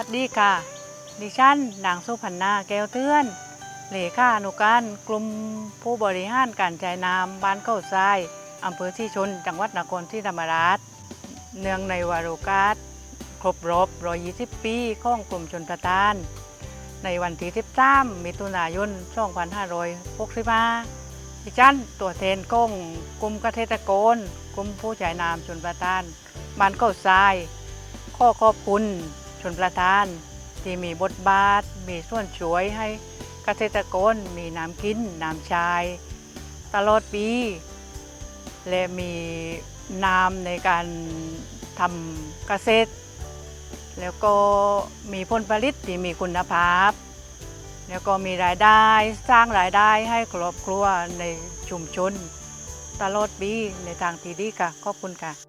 วัสดีค่ะ ดิฉันนางสุพรรณาแก้วเทือนเลขาอนุการกลุ่มผู้บริหารการจ่ายน้ำบ้านเข้าทรายอำเภอที่ชน จังหวัดนครศรีธรรมราช เนื่องในวารุกาสครบรอบ120 ปีของกลุ่มชนประทาน ในวันที่13มิถุนายน 2565ดิฉันตัวแทนก้งกลุ่มเกษตรกรกลุ่มผู้จ่ายน้ำชนประทานบ้านเข้าทราย ข้อขอบคุณ ชนประทาน ที่มีบทบาท มีส่วนช่วยให้เกษตรกรมีน้ำกินน้ำชาย ตลอดปี และมีน้ำในการทำเกษตร แล้วก็มีผลผลิตที่มีคุณภาพ แล้วก็มีรายได้สร้างรายได้ให้ครอบครัวในชุมชน ตลอดปีในทางที่ดีค่ะ ขอบคุณค่ะ